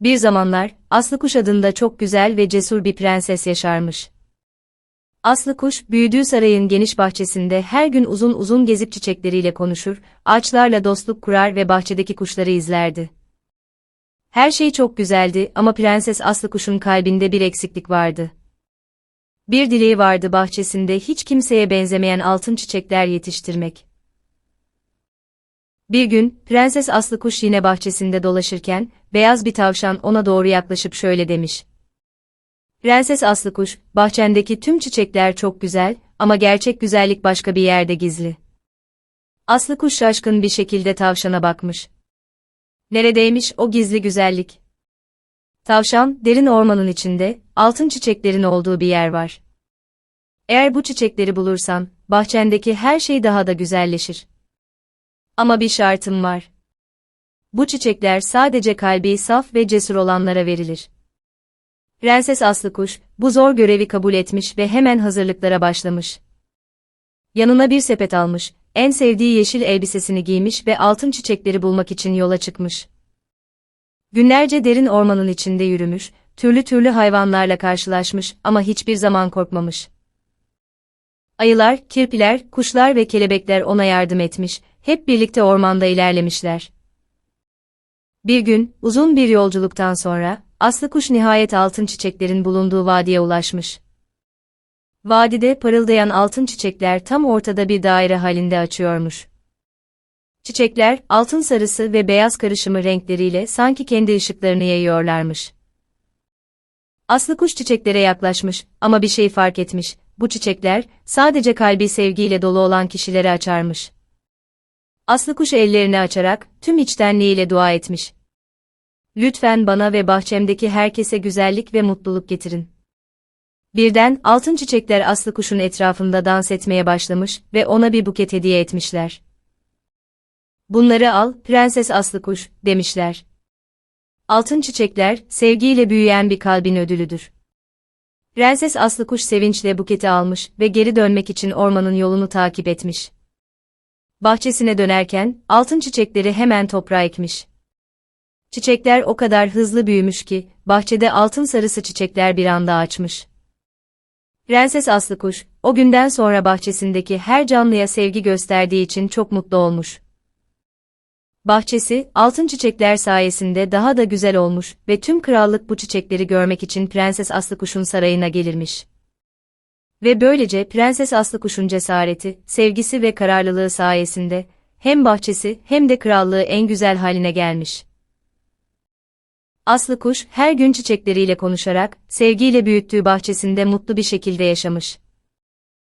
Bir zamanlar, Aslı Kuş adında çok güzel ve cesur bir prenses yaşarmış. Aslı Kuş, büyüdüğü sarayın geniş bahçesinde her gün uzun uzun gezip çiçekleriyle konuşur, ağaçlarla dostluk kurar ve bahçedeki kuşları izlerdi. Her şey çok güzeldi ama Prenses Aslı Kuş'un kalbinde bir eksiklik vardı. Bir dileği vardı bahçesinde hiç kimseye benzemeyen altın çiçekler yetiştirmek. Bir gün, Prenses Aslı Kuş yine bahçesinde dolaşırken, beyaz bir tavşan ona doğru yaklaşıp şöyle demiş. Prenses Aslı Kuş, bahçendeki tüm çiçekler çok güzel ama gerçek güzellik başka bir yerde gizli. Aslı Kuş şaşkın bir şekilde tavşana bakmış. Neredeymiş o gizli güzellik? Tavşan, derin ormanın içinde, altın çiçeklerin olduğu bir yer var. Eğer bu çiçekleri bulursan, bahçendeki her şey daha da güzelleşir. Ama bir şartım var. Bu çiçekler sadece kalbi saf ve cesur olanlara verilir. Prenses Aslıkuş, bu zor görevi kabul etmiş ve hemen hazırlıklara başlamış. Yanına bir sepet almış, en sevdiği yeşil elbisesini giymiş ve altın çiçekleri bulmak için yola çıkmış. Günlerce derin ormanın içinde yürümüş, türlü türlü hayvanlarla karşılaşmış ama hiçbir zaman korkmamış. Ayılar, kirpiler, kuşlar ve kelebekler ona yardım etmiş, hep birlikte ormanda ilerlemişler. Bir gün, uzun bir yolculuktan sonra, Aslı kuş nihayet altın çiçeklerin bulunduğu vadiye ulaşmış. Vadide parıldayan altın çiçekler tam ortada bir daire halinde açıyormuş. Çiçekler, altın sarısı ve beyaz karışımı renkleriyle sanki kendi ışıklarını yayıyorlarmış. Aslı kuş çiçeklere yaklaşmış ama bir şey fark etmiş, bu çiçekler, sadece kalbi sevgiyle dolu olan kişilere açarmış. Aslı kuş ellerini açarak, tüm içtenliğiyle dua etmiş. Lütfen bana ve bahçemdeki herkese güzellik ve mutluluk getirin. Birden, altın çiçekler Aslı kuşun etrafında dans etmeye başlamış ve ona bir buket hediye etmişler. Bunları al, Prenses Aslı kuş, demişler. Altın çiçekler, sevgiyle büyüyen bir kalbin ödülüdür. Prenses Aslı kuş sevinçle buketi almış ve geri dönmek için ormanın yolunu takip etmiş. Bahçesine dönerken, altın çiçekleri hemen toprağa ekmiş. Çiçekler o kadar hızlı büyümüş ki, bahçede altın sarısı çiçekler bir anda açmış. Prenses Aslıkuş, o günden sonra bahçesindeki her canlıya sevgi gösterdiği için çok mutlu olmuş. Bahçesi, altın çiçekler sayesinde daha da güzel olmuş ve tüm krallık bu çiçekleri görmek için Prenses Aslıkuş'un sarayına gelirmiş. Ve böylece Prenses Aslıkuş'un cesareti, sevgisi ve kararlılığı sayesinde, hem bahçesi hem de krallığı en güzel haline gelmiş. Aslı kuş her gün çiçekleriyle konuşarak, sevgiyle büyüttüğü bahçesinde mutlu bir şekilde yaşamış.